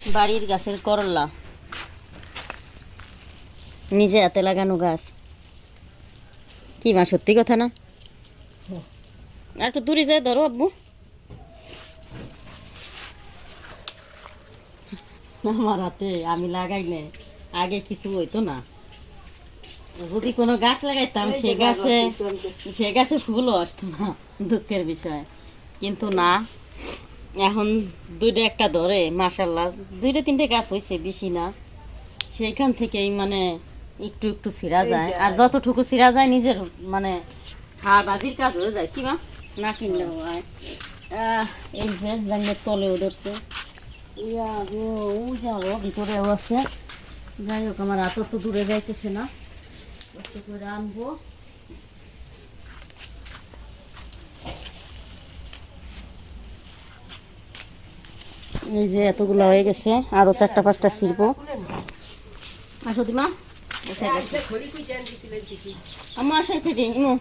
বাড়ির গাছের করলা। নিজে হাতে লাগানো গাছ। কি মা সত্যি কথা না? আর একটু দূরে যায় ধরো আব্বু। আমার হাতে আমি লাগাইলে আগে কিছু হইতো না। যদি কোনো গাছ লাগাইতাম সে গাছে সে গাছে ফুলও আসতো না দুঃখের বিষয়। কিন্তু না এখন দুইটা একটা ধরে মাসাল্লাহ দুইটা তিনটে গাছ হয়েছে বেশি না। সেইখান থেকেই মানে একটু একটু ছিঁড়া যায়। আর যতটুকু ছিঁড়া যায় নিজের মানে হাড় বাজির কাজ হয়ে যায়। কি মা? না কিনলেও হয়। এই যে জাঙ্গের তলেও ধরছে। ইয়া গো ওই যে ভিতরেও আছে। যাই হোক আমার হাতও তো দূরে যাইতেছে না। কষ্ট করে আনব। এই যে এতগুলো হয়ে গেছে, আরও চারটা পাঁচটা ছিড়বো। আসো দিমা। আমার আসাই সেটি ইমো।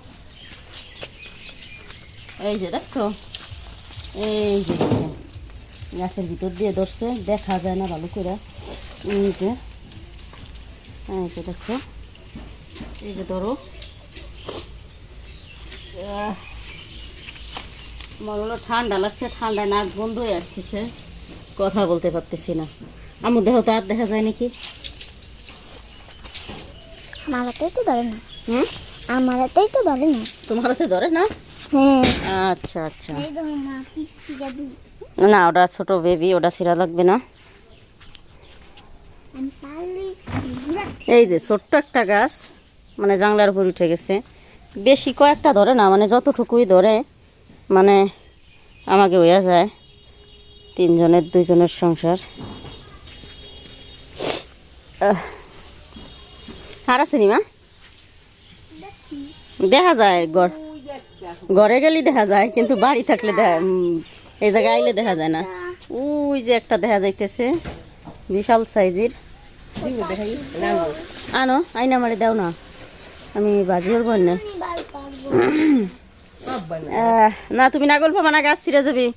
এই যে, দেখছ? এই যে, গাছের ভিতর দিয়ে ধরছে, দেখা যায় না ভালো করে। এই যে এই যে, দেখো। এই যে, ধরো। আমার হলো ঠান্ডা লাগছে, ঠান্ডায় নাক বন্ধ হয়ে আসতেছে। কথা বলতে পারতেছি না। আমার দেহ তো আর দেখা যায় নাকি? আমার হাতেই তো ধরে না। হুম? আমার হাতেই তো ধরে না। তোমার হাতে ধরে না? হ্যাঁ। আচ্ছা আচ্ছা। না ওটা ছোট বেবি ওটা সিরা লাগবে না। না। এই যে ছোট্ট একটা গাছ মানে জাংলার উপর উঠে গেছে। বেশি কয়েকটা ধরে না মানে যতটুকুই ধরে মানে আমাকে হইয়া যায়। তিনজনের দুইজনের সংসার। আর আছে মা? দেখা যায় ঘর ঘরে গেলেই দেখা যায় কিন্তু বাড়ি থাকলে দেখা এই জায়গায় আইলে দেখা যায় না। ওই যে একটা দেখা যাইতেছে বিশাল সাইজের। আনো আইনা মারি দাও না। আমি বাজিওর বোন না। না তুমি না গল্প মানা গাছ ছিঁড়ে যাবি।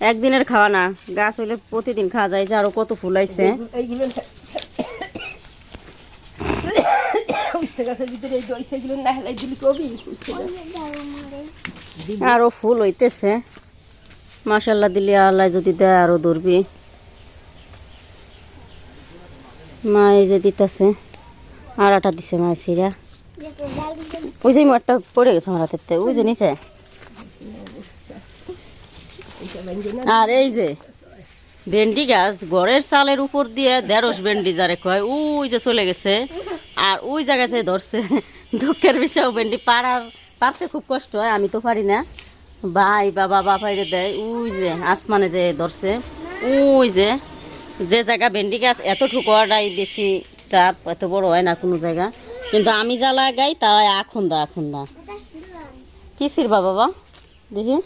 একদিনের খাওয়া না গাছ হইলে প্রতিদিন খাওয়া যায় যে আরও কত ফুল আইছে। আরও ফুল হইতেছে। মাসাল্লাহ দিলে আল্লাহ যদি দেয় আরও ধরবি। মা এই যে দিতেছে আর আটা দিছে মা সিরা। ওই যে একটা পড়ে গেছে আমার হাতের থেকে, ওই যে নিচে। আর এই যে ভেন্ডি গাছ ঘরের চালের উপর দিয়ে দেড়শ ভেন্ডি যারে কয় ওই যে চলে গেছে। আর ওই জায়গায় যে ধরছে, দুঃখের বিষয়, ভেন্ডি পাড়ার পারতে খুব কষ্ট হয়, আমি তো পারি না। ভাই বাবা পাইরে দেয় ওই যে আসমানে যে ধরছে ওই যে যে জায়গা ভেন্ডি গাছ এতটুকু হওয়াটাই বেশি টাপ, এত বড় হয় না কোনো জায়গা। কিন্তু আমি যা লাগাই তা এখন দা এখন দা কি সিরবা বাবা? দেখি।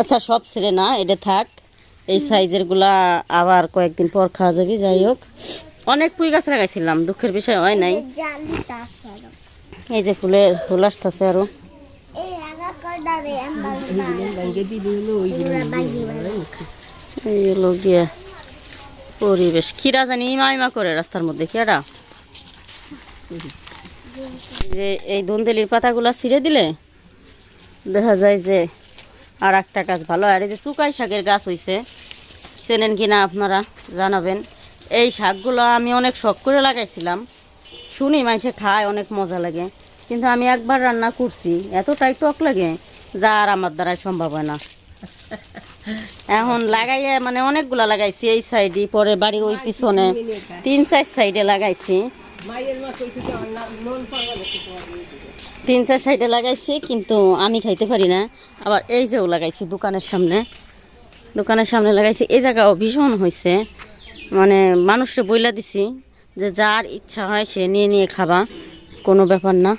আচ্ছা সব ছেড়ে না, এটা থাক। এই সাইজেরগুলা আবার কয়েকদিন পর খাওয়া যাবে, যাই হোক। অনেক পুঁই গাছ লাগাইছিলাম, দুঃখের বিষয় হয় নাই। এই যে ফুলের ফুল আসতেছে আরও। এইগুলো গিয়ে পরিবেশ। কিরা জানি, ইমা ইমা করে রাস্তার মধ্যে কিরা যে এই দন্দেলির পাতাগুলা ছিঁড়ে দিলে, দেখা যায় যে আর একটা গাছ ভালো। আর এই যে শুকাই শাকের গাছ হইছে, চেনেন কিনা আপনারা, জানাবেন। এই শাকগুলো আমি অনেক শখ করে লাগাইছিলাম। শুনি মানুষে খায়, অনেক মজা লাগে। কিন্তু আমি একবার রান্না করছি, এতটাই টক লাগে যা আর আমার দ্বারাই সম্ভব হয় না। এখন লাগাইয়ে মানে অনেকগুলা লাগাইছি, এই সাইডে, পরে বাড়ির ওই পিছনে তিন চার সাইডে লাগাইছি। তিন চার সাইডে লাগাইছি কিন্তু আমি খাইতে পারি না। আবার এই যেও লাগাইছি দোকানের সামনে। দোকানের সামনে লাগাইছি এই জায়গাও ভীষণ হয়েছে মানে মানুষকে বইলা দিছি যে যার ইচ্ছা হয় সে নিয়ে নিয়ে খাবা কোনো ব্যাপার না।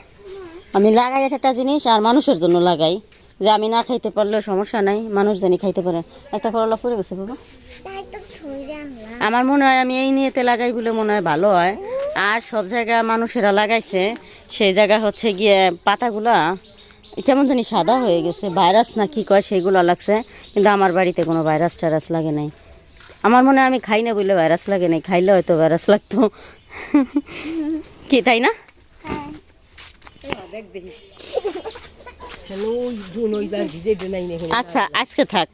আমি লাগাই একটা জিনিস আর মানুষের জন্য লাগাই। যে আমি না খাইতে পারলেও সমস্যা নাই মানুষ জানি খাইতে পারে। একটা করলা পড়ে গেছে বাবা। আমার মনে হয় আমি এই নিয়েতে লাগাই বলে মনে হয় ভালো হয়। আর সব জায়গা মানুষেরা লাগাইছে সেই জায়গা হচ্ছে গিয়ে পাতাগুলা কেমন জানি সাদা হয়ে গেছে। ভাইরাস না কি কয় সেগুলো লাগছে কিন্তু আমার বাড়িতে কোনো ভাইরাস টাইরাস লাগে নাই। আমার মনে হয় আমি খাই না বললে ভাইরাস লাগে নাই খাইলে হয়তো ভাইরাস লাগতো। কি তাই না? হ্যাঁ। আচ্ছা আজকে থাক।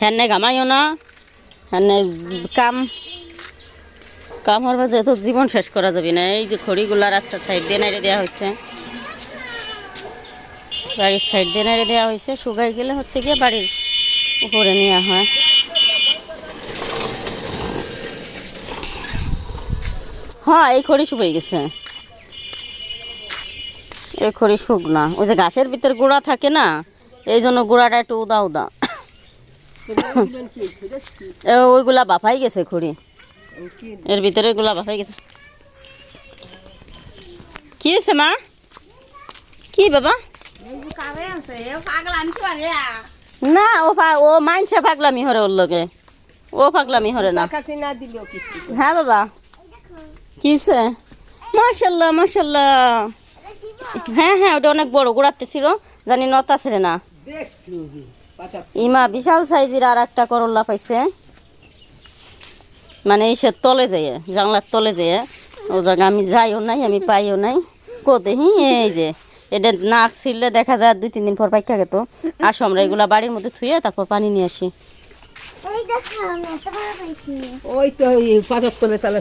হ্যাঁ নে গামাইও না হ্যাঁ কাম। কাম হওয়ার বাজে তো জীবন শেষ করা যাবে না। এই যে খড়িগুলা রাস্তার সাইড দিয়ে নাড়ে দেওয়া হচ্ছে। বাড়ির সাইড দিয়ে নাড়ে দেওয়া হয়েছে। শুকাই গেলে হচ্ছে গিয়ে বাড়ির উপরে নেওয়া হয়। হ্যাঁ এই খড়ি শুকিয়ে গেছে। এই খড়ি শুকনা ওই যে ঘাসের ভিতরে গুঁড়া থাকে না এই জন্য গুঁড়াটা একটু উদা উদা। ওইগুলা বাফাই গেছে খড়ি। এর ভিতরে গুলা বাফাই গেছে কি হয়েছে মা? কি বাবা? না ও ও মানছে পাগলামি হরে ওর লগে। ও পাগলামি হরে না। হ্যাঁ বাবা। কি হয়েছে? মাশাল্লাহ মাশাল্লাহ। হ্যাঁ হ্যাঁ ওটা অনেক বড় গোড়াতে ছিল জানি নতা ছেড়ে না। ইমা বিশাল সাইজের আর একটা করল্লা পাইছে। মানে এই সে তলে যেয়ে জানলার তলে যেয়ে। ও জায়গা আমি যাইও নাই আমি পাইও নাই। কোতে হি এই যে এটা নাক ছিললে দেখা যায় দুই তিন দিন পর পাইকা গেত। আসো আমরা এগুলা বাড়ির মধ্যে থুয়ে তারপর পানি নিয়ে আসি। এই দেখো আমি এত বড় পাইছি ওই তো এই তলে তালা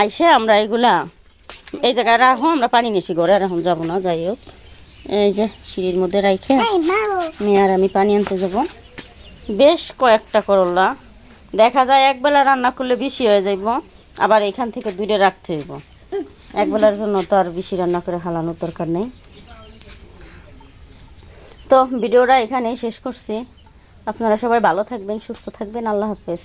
আইসে আমরা এগুলা এই জায়গায় রাখো আমরা পানি নিয়েছি ঘরে আর এখন যাব না যাই হোক। এই যে সিঁড়ির মধ্যে রাইখে আমি আর আমি পানি আনতে যাব। বেশ কয়েকটা করলা। দেখা যায় একবেলা রান্না করলে বেশি হয়ে যাইব, আবার এখান থেকে দূরে রাখতে হইব। একবেলার জন্য তো আর বেশি রান্না করে হালানোর দরকার নেই। তো ভিডিওটা এখানেই শেষ করছি। আপনারা সবাই ভালো থাকবেন, সুস্থ থাকবেন, আল্লাহ হাফেজ।